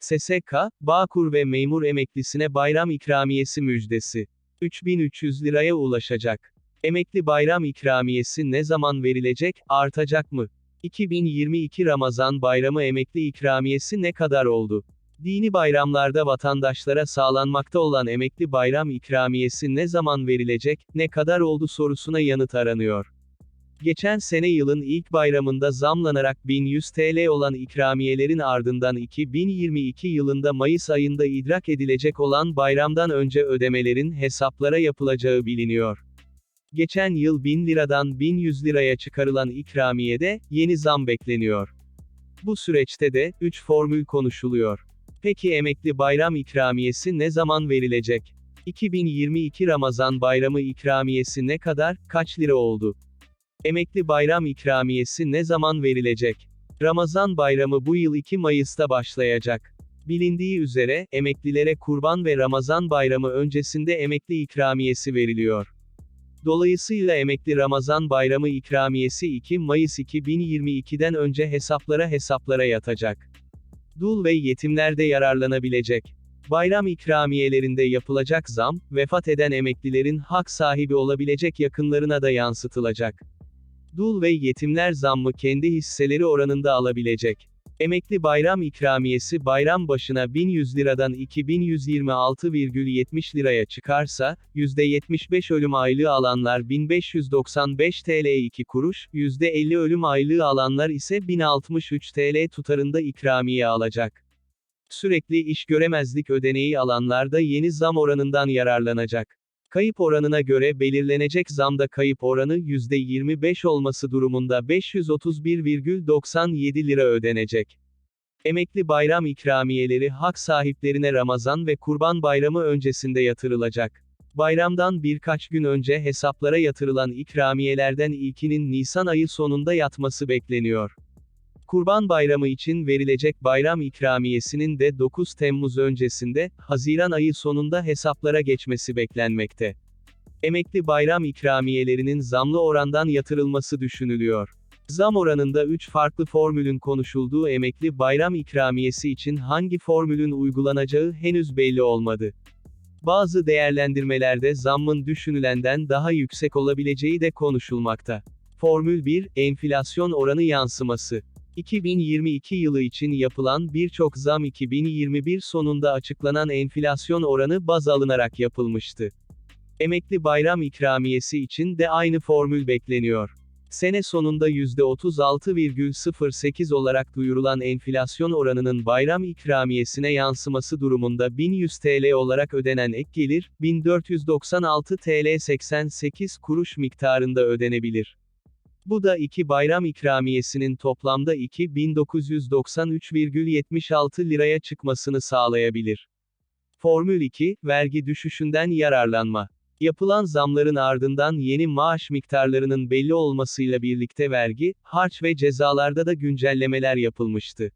SSK, Bağkur ve memur emeklisine bayram ikramiyesi müjdesi. 3300 liraya ulaşacak. Emekli bayram ikramiyesi ne zaman verilecek, artacak mı? 2022 Ramazan bayramı emekli ikramiyesi ne kadar oldu? Dini bayramlarda vatandaşlara sağlanmakta olan emekli bayram ikramiyesi ne zaman verilecek, ne kadar oldu sorusuna yanıt aranıyor. Geçen sene yılın ilk bayramında zamlanarak 1100 TL olan ikramiyelerin ardından 2022 yılında Mayıs ayında idrak edilecek olan bayramdan önce ödemelerin hesaplara yapılacağı biliniyor. Geçen yıl 1000 liradan 1100 liraya çıkarılan ikramiyede, yeni zam bekleniyor. Bu süreçte de, 3 formül konuşuluyor. Peki emekli bayram ikramiyesi ne zaman verilecek? 2022 Ramazan bayramı ikramiyesi ne kadar, kaç lira oldu? Emekli bayram ikramiyesi ne zaman verilecek? Ramazan bayramı bu yıl 2 Mayıs'ta başlayacak. Bilindiği üzere, emeklilere kurban ve Ramazan bayramı öncesinde emekli ikramiyesi veriliyor. Dolayısıyla emekli Ramazan bayramı ikramiyesi 2 Mayıs 2022'den önce hesaplara hesaplara yatacak. Dul ve yetimler de yararlanabilecek. Bayram ikramiyelerinde yapılacak zam, vefat eden emeklilerin hak sahibi olabilecek yakınlarına da yansıtılacak. Dul ve yetimler zammı kendi hisseleri oranında alabilecek. Emekli bayram ikramiyesi bayram başına 1100 liradan 2126,70 liraya çıkarsa, %75 ölüm aylığı alanlar 1595 TL 2 kuruş, %50 ölüm aylığı alanlar ise 1063 TL tutarında ikramiye alacak. Sürekli iş göremezlik ödeneği alanlar da yeni zam oranından yararlanacak. Kayıp oranına göre belirlenecek zamda kayıp oranı %25 olması durumunda 531,97 lira ödenecek. Emekli bayram ikramiyeleri hak sahiplerine Ramazan ve Kurban Bayramı öncesinde yatırılacak. Bayramdan birkaç gün önce hesaplara yatırılan ikramiyelerden ilkinin Nisan ayı sonunda yatması bekleniyor. Kurban Bayramı için verilecek bayram ikramiyesinin de 9 Temmuz öncesinde, Haziran ayı sonunda hesaplara geçmesi beklenmekte. Emekli bayram ikramiyelerinin zamlı orandan yatırılması düşünülüyor. Zam oranında 3 farklı formülün konuşulduğu emekli bayram ikramiyesi için hangi formülün uygulanacağı henüz belli olmadı. Bazı değerlendirmelerde zammın düşünülenden daha yüksek olabileceği de konuşulmakta. Formül 1, enflasyon oranı yansıması. 2022 yılı için yapılan birçok zam 2021 sonunda açıklanan enflasyon oranı baz alınarak yapılmıştı. Emekli bayram ikramiyesi için de aynı formül bekleniyor. Sene sonunda %36,08 olarak duyurulan enflasyon oranının bayram ikramiyesine yansıması durumunda 1100 TL olarak ödenen ek gelir, 1496 TL 88 kuruş miktarında ödenebilir. Bu da iki bayram ikramiyesinin toplamda 2993,76 liraya çıkmasını sağlayabilir. Formül 2, vergi düşüşünden yararlanma. Yapılan zamların ardından yeni maaş miktarlarının belli olmasıyla birlikte vergi, harç ve cezalarda da güncellemeler yapılmıştı.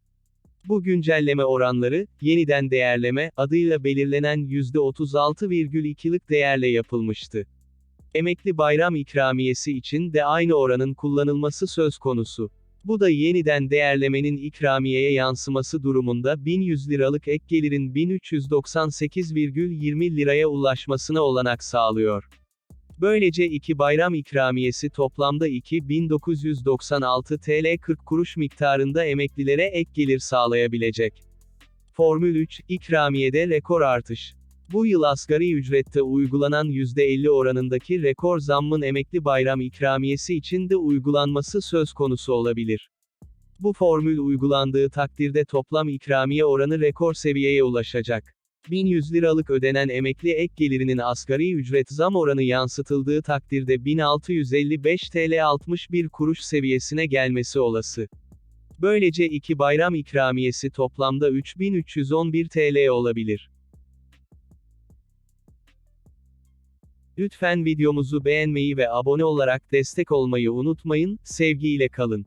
Bu güncelleme oranları, yeniden değerleme, adıyla belirlenen %36,2'lık değerle yapılmıştı. Emekli bayram ikramiyesi için de aynı oranın kullanılması söz konusu. Bu da yeniden değerlemenin ikramiyeye yansıması durumunda 1100 liralık ek gelirin 1398,20 liraya ulaşmasına olanak sağlıyor. Böylece iki bayram ikramiyesi toplamda 2996 TL 40 kuruş miktarında emeklilere ek gelir sağlayabilecek. Formül 3, ikramiyede rekor artış. Bu yıl asgari ücrette uygulanan %50 oranındaki rekor zammın emekli bayram ikramiyesi için de uygulanması söz konusu olabilir. Bu formül uygulandığı takdirde toplam ikramiye oranı rekor seviyeye ulaşacak. 1100 liralık ödenen emekli ek gelirinin asgari ücret zam oranı yansıtıldığı takdirde 1655 TL 61 kuruş seviyesine gelmesi olası. Böylece iki bayram ikramiyesi toplamda 3311 TL olabilir. Lütfen videomuzu beğenmeyi ve abone olarak destek olmayı unutmayın, sevgiyle kalın.